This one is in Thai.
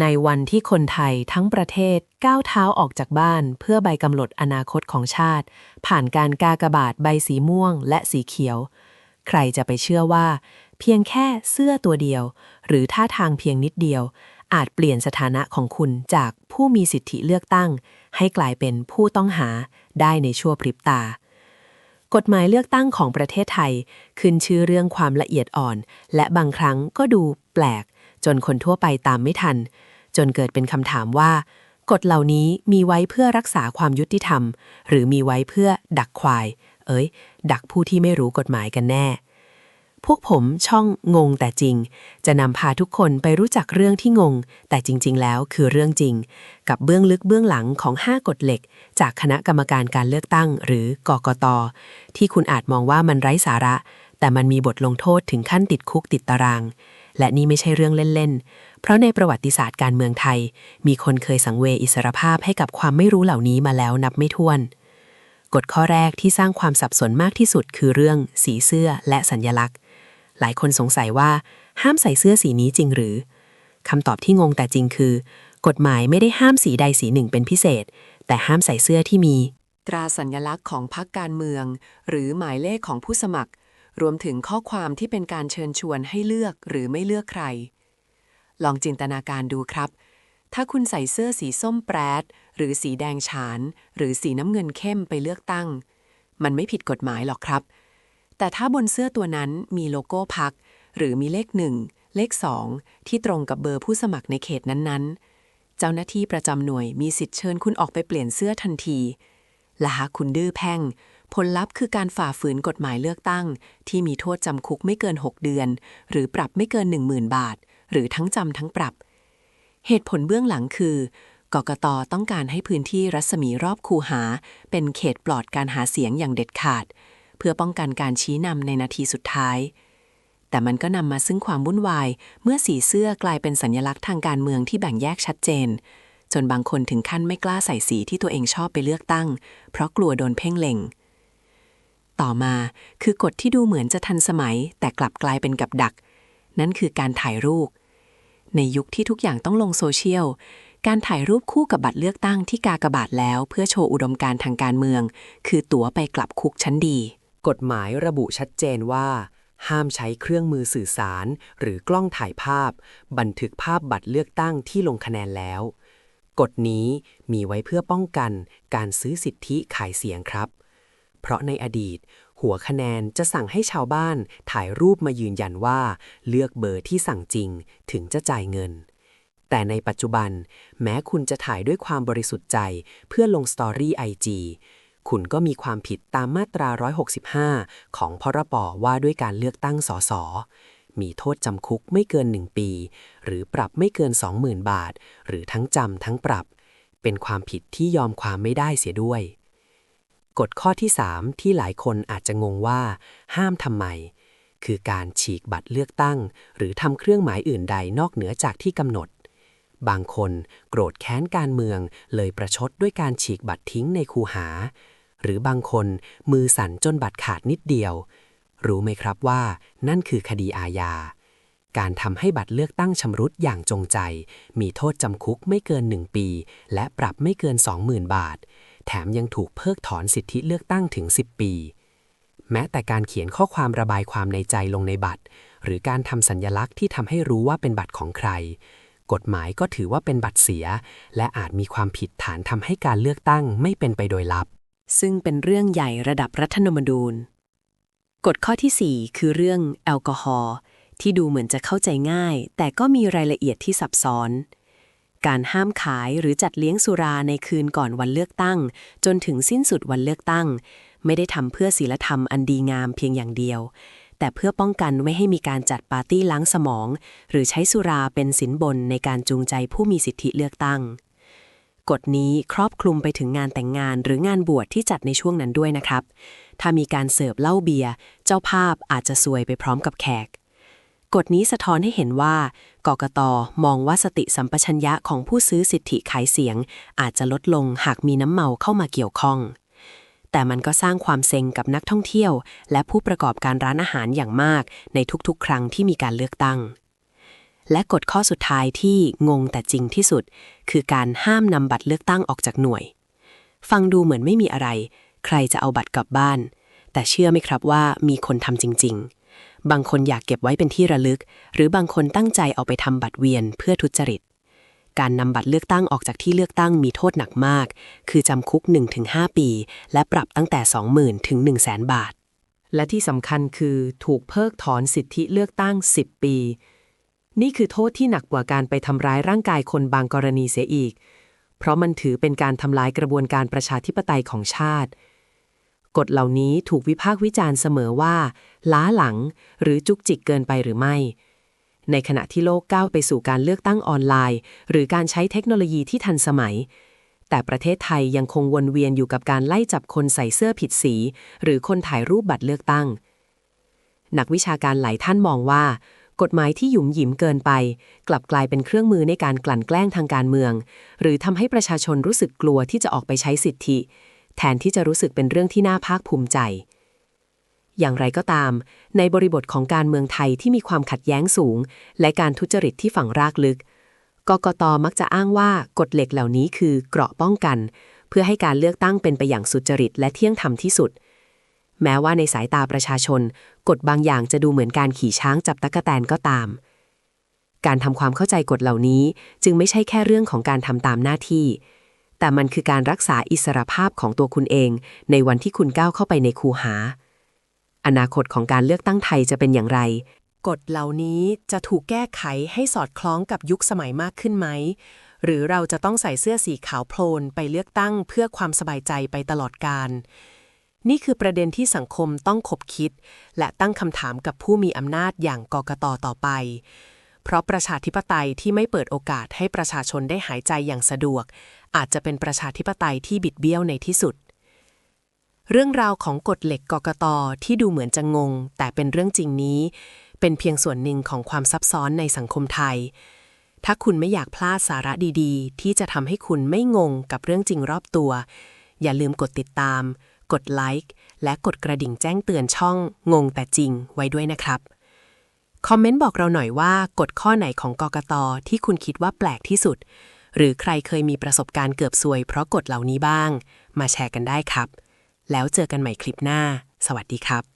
ในวันที่คนไทยทั้งประเทศก้าวเท้าออกจากบ้าน เพื่อใบกำหนดอนาคตของชาติ ผ่านการกากบาทใบสีม่วงและสีเขียว ใครจะไปเชื่อว่า เพียงแค่เสื้อตัวเดียว หรือท่าทางเพียงนิดเดียว อาจเปลี่ยนสถานะของคุณจากผู้มีสิทธิเลือกตั้ง ให้กลายเป็นผู้ต้องหาได้ในชั่วพริบตากฎหมายเลือกตั้งของประเทศไทย ขึ้นชื่อเรื่องความละเอียดอ่อน และบางครั้งก็ดูแปลก จนคนทั่วไปตามไม่ทัน จนเกิดเป็นคำถามว่า กฎเหล่านี้มีไว้เพื่อรักษาความยุติธรรม หรือมีไว้เพื่อดักควาย เอ้ย ดักผู้ที่ไม่รู้กฎหมายกันแน่ พวกผมช่องงงแต่จริง จะนำพาทุกคนไปรู้จักเรื่องที่งง แต่จริง ๆ แล้วคือเรื่องจริง กับเบื้องลึกเบื้องหลังของ 5 กฎเหล็ก จากคณะกรรมการการเลือกตั้ง หรือกกต ที่คุณอาจมองว่ามันไร้สาระแต่มันมีบทลงโทษถึงขั้นติดคุกติดตาราง และนี่ไม่ใช่เรื่องเล่นๆ เพราะในประวัติศาสตร์การเมืองไทย มีคนเคยสังเวยอิสรภาพให้กับความไม่รู้เหล่านี้มาแล้วนับไม่ถ้วน กฎข้อแรกที่สร้างความสับสนมากที่สุดคือเรื่อง สีเสื้อและสัญญลักษณ์ หลายคนสงสัยว่าห้ามใส่เสื้อสีนี้จริงหรือคำตอบที่งงแต่จริงคือ กฎหมายไม่ได้ห้ามสีใดสีหนึ่งเป็นพิเศษ แต่ห้ามใส่เสื้อที่มี ตราสัญลักษณ์ของพรรคการเมือง หรือหมายเลขของผู้สมัคร รวมถึงข้อความที่เป็นการเชิญชวนให้เลือกหรือไม่เลือกใคร ลองจินตนาการดูครับ ถ้าคุณใส่เสื้อสีส้มแปรด หรือสีแดงฉาน หรือสีน้ำเงินเข้มไปเลือกตั้ง มันไม่ผิดกฎหมายหรอกครับ แต่ถ้าบนเสื้อตัวนั้นมีโลโก้พัก หรือมีเลขหนึ่งเลขสองที่ตรงกับเบอร์ผู้สมัครในเขตนั้นๆ เจ้าหน้าที่ประจำหน่วยมีสิทธิ์เชิญคุณออกไปเปลี่ยนเสื้อทันทีและหากคุณดื้อแพ่ง ผลลัพธ์คือการฝ่าฝืนกฎหมายเลือกตั้ง ที่มีโทษจำคุกไม่เกิน 6 เดือน หรือปรับไม่เกิน 10,000 บาท หรือทั้งจำทั้งปรับ เหตุผลเบื้องหลังคือกกตต้องการให้พื้นที่รัศมีรอบคูหา เป็นเขตปลอดการหาเสียงอย่างเด็ดขาด เพื่อป้องกันการชี้นำในนาทีสุดท้าย แต่มันก็นำมาซึ่งความวุ่นวาย เมื่อสีเสื้อกลายเป็นสัญลักษณ์ทางการเมืองที่แบ่งแยกชัดเจน จนบางคนถึงขั้นไม่กล้าใส่สีที่ตัวเองชอบไปเลือกตั้ง เพราะกลัวโดนเพ่งเล็ง ต่อมา คือกฎที่ดูเหมือนจะทันสมัย แต่กลับกลายเป็นกับดัก นั่นคือการถ่ายรูป ในยุคที่ทุกอย่างต้องลงโซเชียล การถ่ายรูปคู่กับบัตรเลือกตั้งที่กากบาทแล้ว เพื่อโชว์อุดมการทางการเมือง คือตั๋วไปกลับคุกชั้นดี กฎหมายระบุชัดเจนว่า ห้ามใช้เครื่องมือสื่อสาร หรือกล้องถ่ายภาพ บันทึกภาพบัตรเลือกตั้งที่ลงคะแนนแล้ว กฎนี้มีไว้เพื่อป้องกัน การซื้อสิทธิขายเสียงครับ เพราะในอดีต หัวคะแนนจะสั่งให้ชาวบ้านถ่ายรูปมายืนยันว่า เลือกเบอร์ที่สั่งจริงถึงจะจ่ายเงิน แต่ในปัจจุบัน แม้คุณจะถ่ายด้วยความบริสุทธิ์ใจเพื่อลงสตอรี่ไอจีคุณก็มีความผิดตามมาตรา 165 ของพรบว่าด้วยการเลือกตั้งสส มีโทษจำคุกไม่เกิน 1 ปี หรือปรับไม่เกิน 20,000 บาท หรือทั้งจำทั้งปรับ เป็นความผิดที่ยอมความไม่ได้เสียด้วย กฎข้อที่ 3 ที่หลายคนอาจจะงงว่า ห้ามทำไม คือการฉีกบัตรเลือกตั้ง หรือทำเครื่องหมายอื่นใดนอกเหนือจากที่กำหนด บางคนโกรธแค้นการเมือง เลยประชดด้วยการฉีกบัตรทิ้งในคูหา หรือบางคนมือสั่นจนบัตรขาดนิดเดียว รู้ไหมครับว่า นั่นคือคดีอาญา การทำให้บัตรเลือกตั้งชำรุดอย่างจงใจ มีโทษจำคุกไม่เกิน 1 ปี และปรับไม่เกิน 20,000 บาท แถมยังถูกเพิกถอนสิทธิเลือกตั้งถึง 10 ปี แม้แต่การเขียนข้อความระบายความในใจลงในบัตร หรือการทำสัญญลักษณ์ที่ทำให้รู้ว่าเป็นบัตรของใคร กฎหมายก็ถือว่าเป็นบัตรเสีย และอาจมีความผิดฐานทำให้การเลือกตั้งไม่เป็นไปโดยลับ ซึ่งเป็นเรื่องใหญ่ระดับรัฐธรรมนูญกฎข้อที่ 4 คือเรื่องแอลกอฮอล์ที่ดูเหมือนจะเข้าใจง่าย แต่ก็มีรายละเอียดที่ซับซ้อน การห้ามขายหรือจัดเลี้ยงสุราในคืนก่อนวันเลือกตั้ง จนถึงสิ้นสุดวันเลือกตั้ง ไม่ได้ทำเพื่อศีลธรรมอันดีงามเพียงอย่างเดียว แต่เพื่อป้องกันไม่ให้มีการจัดปาร์ตี้ล้างสมอง หรือใช้สุราเป็นสินบนในการจูงใจผู้มีสิทธิเลือกตั้ง กฎนี้ครอบคลุมไปถึงงานแต่งงานหรืองานบวชที่จัดในช่วงนั้นด้วยนะครับ ถ้ามีการเสิร์ฟเหล้าเบียร์เจ้าภาพอาจจะซวยไปพร้อมกับแขก กฎนี้สะท้อนให้เห็นว่ากกตมองว่าสติสัมปชัญญะของผู้ซื้อสิทธิขายเสียง อาจจะลดลงหากมีน้ำเมาเข้ามาเกี่ยวข้อง แต่มันก็สร้างความเซ็งกับนักท่องเที่ยว และผู้ประกอบการร้านอาหารอย่างมากในทุกๆ ครั้งที่มีการเลือกตั้ง และกฎข้อสุดท้ายที่งงแต่จริงที่สุด คือการห้ามนำบัตรเลือกตั้งออกจากหน่วย ฟังดูเหมือนไม่มีอะไร ใครจะเอาบัตรกลับบ้าน แต่เชื่อไหมครับว่ามีคนทำจริง ๆ บางคนอยากเก็บไว้เป็นที่ระลึก หรือบางคนตั้งใจเอาไปทำบัตรเวียนเพื่อทุจริต การนำบัตรเลือกตั้งออกจากที่เลือกตั้งมีโทษหนักมาก คือจำคุก 1-5 ปี และปรับตั้งแต่ 20,000ถึง100,000 บาท และที่สำคัญคือถูกเพิกถอนสิทธิเลือกตั้ง 10 ปี นี่คือโทษที่หนักกว่าการไปทำร้ายร่างกายคนบางกรณีเสียอีก เพราะมันถือเป็นการทำลายกระบวนการประชาธิปไตยของชาติ กฎเหล่านี้ถูกวิพากษ์วิจารณ์เสมอว่า ล้าหลังหรือจุกจิกเกินไปหรือไม่ ในขณะที่โลกก้าวไปสู่การเลือกตั้งออนไลน์ หรือการใช้เทคโนโลยีที่ทันสมัย แต่ประเทศไทยยังคงวนเวียนอยู่กับการไล่จับคนใส่เสื้อผิดสี หรือคนถ่ายรูปบัตรเลือกตั้ง นักวิชาการหลายท่านมองว่า กฎหมายที่หยุมหยิมเกินไป กลับกลายเป็นเครื่องมือในการกลั่นแกล้งทางการเมือง หรือทำให้ประชาชนรู้สึกกลัวที่จะออกไปใช้สิทธิ แทนที่จะรู้สึกเป็นเรื่องที่น่าภาคภูมิใจ อย่างไรก็ตาม ในบริบทของการเมืองไทยที่มีความขัดแย้งสูง และการทุจริตที่ฝังรากลึก กกตมักจะอ้างว่ากฎเหล็กเหล่านี้คือเกราะป้องกัน เพื่อให้การเลือกตั้งเป็นไปอย่างสุจริตและเที่ยงธรรมที่สุด แม้ว่าในสายตาประชาชน กฎบางอย่างจะดูเหมือนการขี่ช้างจับตะกะแตนก็ตามการทำความเข้าใจกฎเหล่านี้ จึงไม่ใช่แค่เรื่องของการทำตามหน้าที่ แต่มันคือการรักษาอิสรภาพของตัวคุณเอง ในวันที่คุณก้าวเข้าไปในคูหา อนาคตของการเลือกตั้งไทยจะเป็นอย่างไร กฎเหล่านี้จะถูกแก้ไขให้สอดคล้องกับยุคสมัยมากขึ้นไหม หรือเราจะต้องใส่เสื้อสีขาวโพลนไปเลือกตั้งเพื่อความสบายใจไปตลอดกาลนี่คือประเด็นที่สังคมต้องคบคิด และตั้งคำถามกับผู้มีอำนาจอย่างกกตต่อไป เพราะประชาธิปไตยที่ไม่เปิดโอกาสให้ประชาชนได้หายใจอย่างสะดวก อาจจะเป็นประชาธิปไตยที่บิดเบี้ยวในที่สุด เรื่องราวของกฎเหล็กกกตที่ดูเหมือนจะงง แต่เป็นเรื่องจริงนี้ เป็นเพียงส่วนหนึ่งของความซับซ้อนในสังคมไทย ถ้าคุณไม่อยากพลาดสาระดีๆ ที่จะทำให้คุณไม่งงกับเรื่องจริงรอบตัว อย่าลืมกดติดตาม กดไลค์และกดกระดิ่งแจ้งเตือนช่อง งงแต่จริงไว้ด้วยนะครับคอมเมนต์บอกเราหน่อยว่ากฎข้อไหนของกกตที่คุณคิดว่าแปลกที่สุด หรือใครเคยมีประสบการณ์เกือบซวยเพราะกฎเหล่านี้บ้าง มาแชร์กันได้ครับ แล้วเจอกันใหม่คลิปหน้า สวัสดีครับ